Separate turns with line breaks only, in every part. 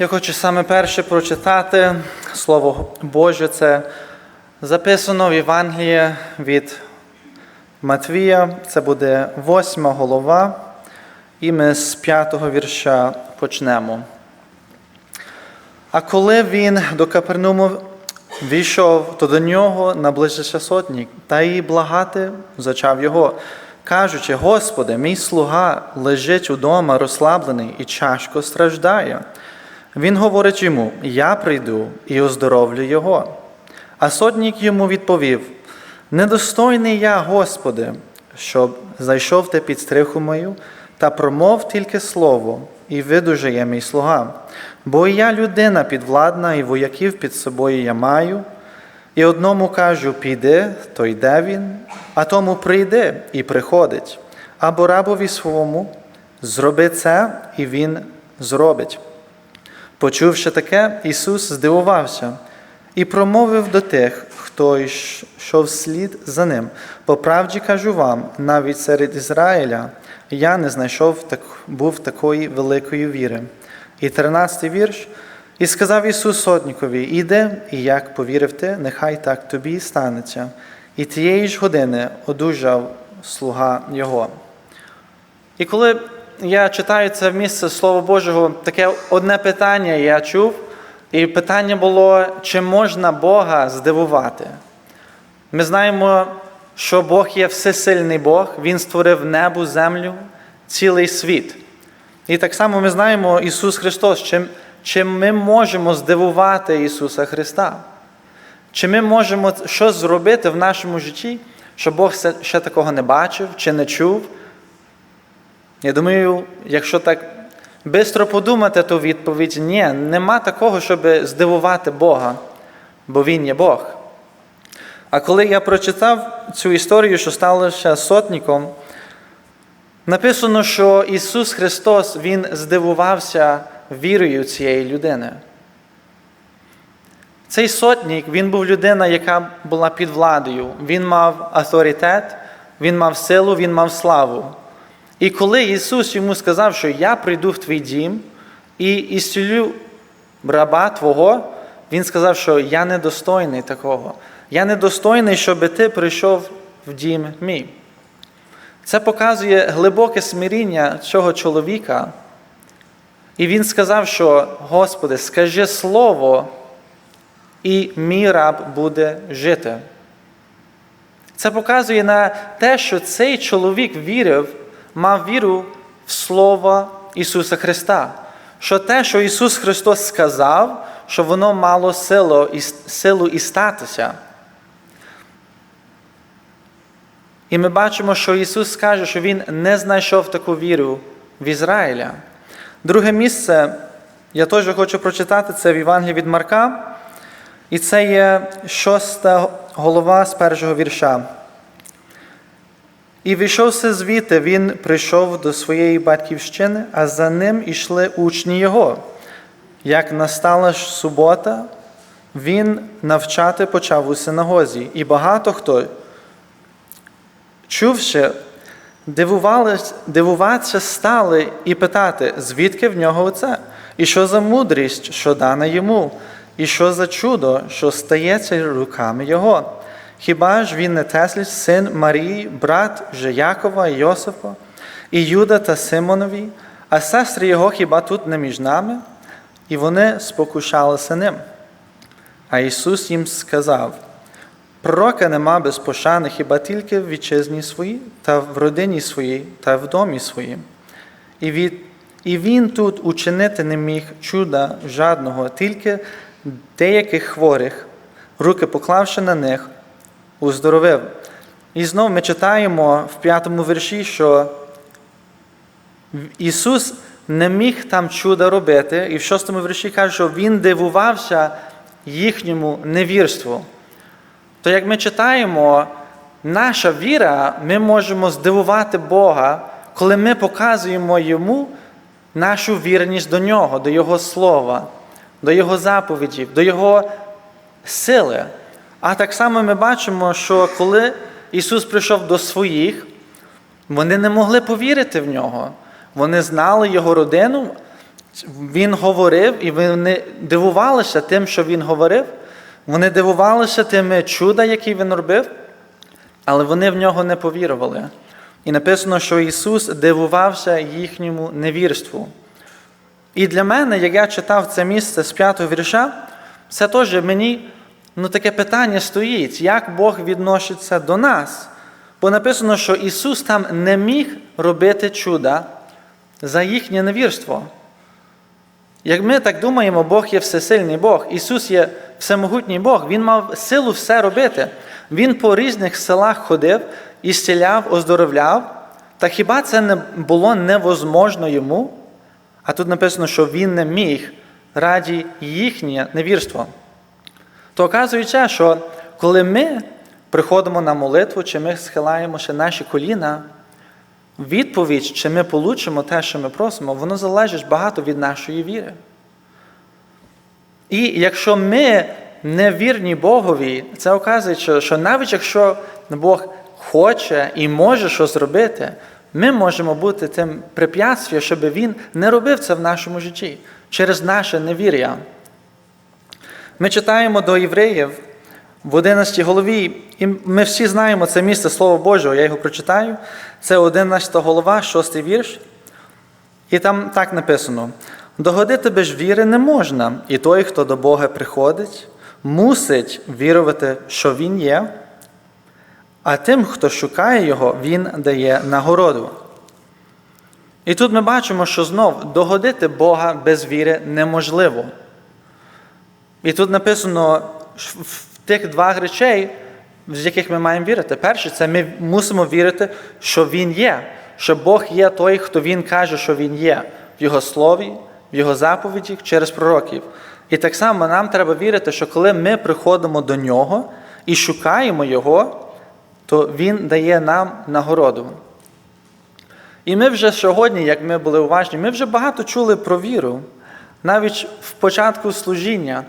Я хочу саме перше прочитати Слово Боже. Це записано в Євангелії від Матвія. Це буде восьма голова, і ми з п'ятого вірша почнемо. А коли він до Капернуму війшов, то до нього наближився сотник, та й благати зачав його, кажучи: Господи, мій слуга лежить удома, розслаблений і тяжко страждає. Він говорить йому: Я прийду і оздоровлю його. А сотник йому відповів: Недостойний я, Господи, щоб зайшов ти під стриху мою, та промов тільки слово, і видужає мій слуга. Бо і я людина підвладна, і вояків під собою я маю. І одному кажу, піди, то йде він, а тому прийде і приходить. Або рабові своєму зроби це, і він зробить. Почувши таке, Ісус здивувався і промовив до тих, хто йшов слід за ним. По правді кажу вам, навіть серед Ізраїля я не знайшов так, був такої великої віри. І 13 вірш. І сказав Ісус сотникові: Іди, і як повірив ти, нехай так тобі і станеться. І тієї ж години одужав слуга Його. І коли я читаю це місце Слова Божого, таке одне питання я чув, і питання було, чи можна Бога здивувати? Ми знаємо, що Бог є всесильний Бог, Він створив небо, землю, цілий світ. І так само ми знаємо Ісус Христос, чим, чим ми можемо здивувати Ісуса Христа. Чи ми можемо щось зробити в нашому житті, що Бог ще такого не бачив чи не чув? Я думаю, якщо так швидко подумати, то відповідь ні, нема такого, щоб здивувати Бога, бо Він є Бог. А коли я прочитав цю історію, що сталося сотником, написано, що Ісус Христос Він здивувався вірою цієї людини. Цей сотник, він був людина, яка була під владою. Він мав авторитет, він мав силу, він мав славу. І коли Ісус йому сказав, що я прийду в твій дім і ісцілю раба Твого, Він сказав, що я недостойний такого. Я недостойний, щоб ти прийшов в дім мій. Це показує глибоке смиріння цього чоловіка. І він сказав, що, Господи, скажи слово, і мій раб буде жити. Це показує на те, що цей чоловік вірив мав віру в Слово Ісуса Христа. Що те, що Ісус Христос сказав, що воно мало силу і, силу і статися. І ми бачимо, що Ісус каже, що Він не знайшов таку віру в Ізраїля. Друге місце, я теж хочу прочитати, це в Євангелії від Марка. І це є шоста голова з першого вірша. І вийшовся звідти, він прийшов до своєї батьківщини, а за ним ішли учні його. Як настала ж субота, він навчати почав у синагозі, і багато хто, чувши, дивуватися стали і питати, звідки в нього оце, і що за мудрість, що дана йому, і що за чудо, що стається руками його. Хіба ж він не Теслі, син Марії, брат же Якова і Йосифа, і Юда та Симонові, а сестри його хіба тут не між нами? І вони спокушалися ним. А Ісус їм сказав: Пророка нема без пошани хіба тільки в вітчизні своїй, та в родині своїй, та в домі своїм. І, від, і він тут учинити не міг чуда жадного, тільки деяких хворих, руки поклавши на них, уздоровив. І знову ми читаємо в п'ятому вірші, що Ісус не міг там чуда робити, і в шостому вірші каже, що Він дивувався їхньому невірству. То як ми читаємо, наша віра, ми можемо здивувати Бога, коли ми показуємо Йому нашу вірність до Нього, до Його Слова, до Його заповідів, до Його сили. А так само ми бачимо, що коли Ісус прийшов до своїх, вони не могли повірити в нього. Вони знали Його родину, Він говорив, і вони дивувалися тим, що він говорив. Вони дивувалися тими чуда, які він робив, але вони в нього не повірували. І написано, що Ісус дивувався їхньому невірству. І для мене, як я читав це місце з п'ятого вірша, це теж мені ну, таке питання стоїть, як Бог відноситься до нас. Бо написано, що Ісус там не міг робити чуда за їхнє невірство. Як ми так думаємо, Бог є всесильний Бог, Ісус є всемогутній Бог, Він мав силу все робити. Він по різних селах ходив і зціляв, оздоровляв. Та хіба це не було невозможно йому? А тут написано, що він не міг раді їхнє невірство. То оказується, що коли ми приходимо на молитву, чи ми схилаємо ще наші коліна, відповідь, чи ми получимо те, що ми просимо, воно залежить багато від нашої віри. І якщо ми не вірні Богові, це оказується, що навіть якщо Бог хоче і може щось зробити, ми можемо бути тим препятствием, щоб Він не робив це в нашому житті через наше невір'я. Ми читаємо до євреїв в 11 голові, і ми всі знаємо це місце Слова Божого, я його прочитаю. Це 11 голова, 6 вірш. І там так написано: догодити без віри не можна, і той, хто до Бога приходить, мусить вірувати, що Він є, а тим, хто шукає Його, Він дає нагороду. І тут ми бачимо, що знов догодити Бога без віри неможливо. І тут написано в тих два речей, з яких ми маємо вірити. Перше, це ми мусимо вірити, що Він є, що Бог є той, хто Він каже, що Він є в Його слові, в Його заповіді через пророків. І так само нам треба вірити, що коли ми приходимо до Нього і шукаємо Його, то Він дає нам нагороду. І ми вже сьогодні, як ми були уважні, ми вже багато чули про віру. Навіть в початку служіння.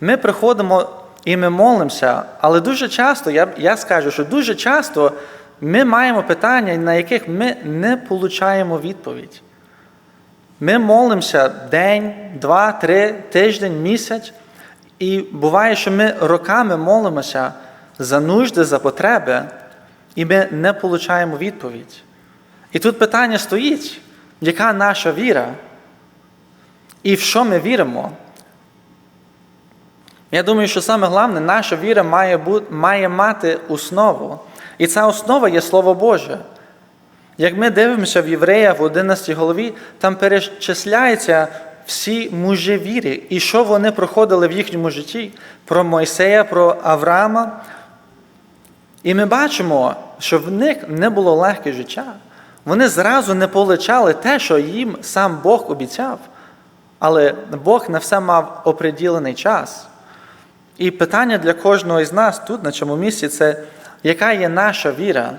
Ми приходимо і ми молимося, але дуже часто, я я скажу, що дуже часто ми маємо питання, на яких ми не получаємо відповідь. Ми молимося день, два, три, тиждень, місяць, і буває, що ми роками молимося за нужди, за потреби, і ми не получаємо відповідь. І тут питання стоїть, яка наша віра? І в що ми віримо? Я думаю, що саме головне, наша віра має, бути, має мати основу. І ця основа є Слово Боже. Як ми дивимося в Єврея в 11 голові, там перечисляються всі мужі віри, і що вони проходили в їхньому житті про Мойсея, про Авраама. І ми бачимо, що в них не було легке життя. Вони зразу не получали те, що їм сам Бог обіцяв. Але Бог на все мав оприділений час. І питання для кожного із нас тут, на цьому місці, це яка є наша віра?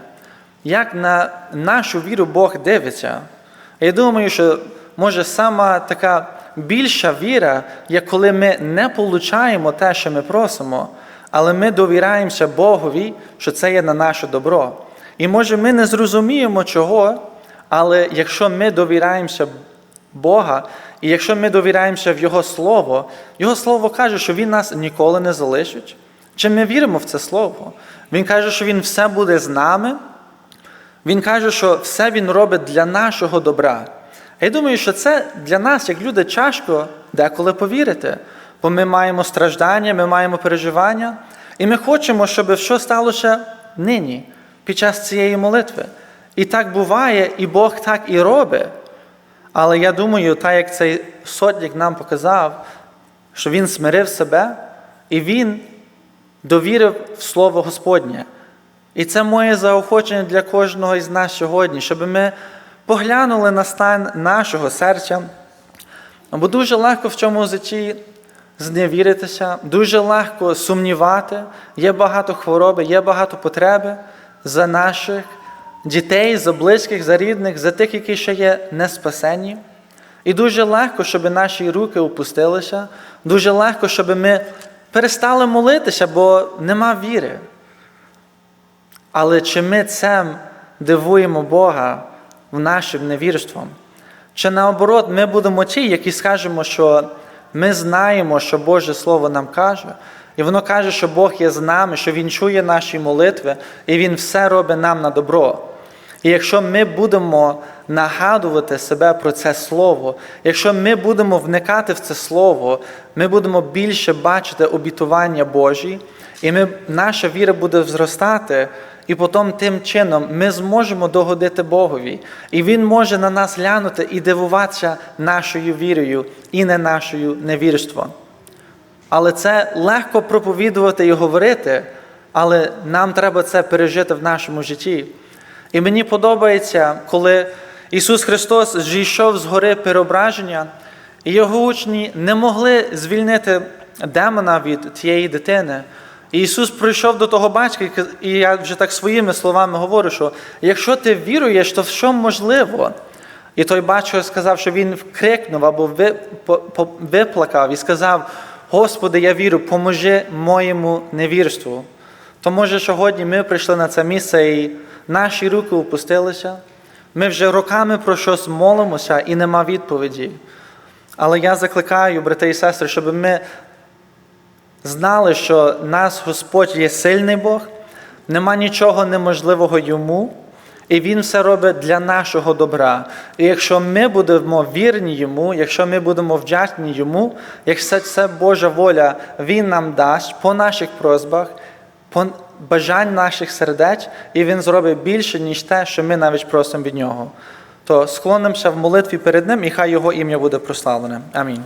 Як на нашу віру Бог дивиться? Я думаю, що може сама така більша віра, як коли ми не получаємо те, що ми просимо, але ми довіряємося Богові, що це є на наше добро. І може ми не зрозуміємо чого, але якщо ми довіряємося Бога, і якщо ми довіряємося в Його Слово, Його Слово каже, що Він нас ніколи не залишить. Чи ми віримо в це Слово? Він каже, що Він все буде з нами. Він каже, що все Він робить для нашого добра. А я думаю, що це для нас, як люди, тяжко деколи повірити, бо ми маємо страждання, ми маємо переживання, і ми хочемо, щоб що сталося нині, під час цієї молитви. І так буває, і Бог так і робить. Але я думаю, так як цей сотник нам показав, що він смирив себе і він довірив в Слово Господнє. І це моє заохочення для кожного із нас сьогодні, щоб ми поглянули на стан нашого серця. Бо дуже легко в цьому житті зневіритися, дуже легко сумнівати, є багато хвороби, є багато потреби за наших дітей, за близьких, за рідних, за тих, які ще є не спасені. І дуже легко, щоб наші руки опустилися, дуже легко, щоб ми перестали молитися, бо нема віри. Але чи ми цим дивуємо Бога в нашим невірством? Чи наоборот, ми будемо ті, які скажемо, що ми знаємо, що Боже Слово нам каже, і воно каже, що Бог є з нами, що Він чує наші молитви, і Він все робить нам на добро. І якщо ми будемо нагадувати себе про це слово, якщо ми будемо вникати в це слово, ми будемо більше бачити обітування Божі, і ми, наша віра буде зростати, і потім тим чином ми зможемо догодити Богові. І Він може на нас глянути і дивуватися нашою вірою і не нашою невірством. Але це легко проповідувати і говорити, але нам треба це пережити в нашому житті. І мені подобається, коли Ісус Христос зійшов з гори переображення, і його учні не могли звільнити демона від тієї дитини. Ісус прийшов до того батька, і я вже так своїми словами говорю, що якщо ти віруєш, то що можливо? І той батько сказав, що він вкрикнув або виплакав і сказав: Господи, я вірю, поможи моєму невірству. То може сьогодні ми прийшли на це місце і наші руки опустилися. Ми вже роками про щось молимося і нема відповіді. Але я закликаю, брати і сестри, щоб ми знали, що нас Господь є сильний Бог, нема нічого неможливого йому, і Він все робить для нашого добра. І якщо ми будемо вірні йому, якщо ми будемо вдячні йому, якщо це Божа воля, Він нам дасть по наших просьбах, по бажань наших сердець, і Він зробить більше, ніж те, що ми навіть просимо від нього. То склонимося в молитві перед Ним, і хай Його ім'я буде прославлене. Амінь.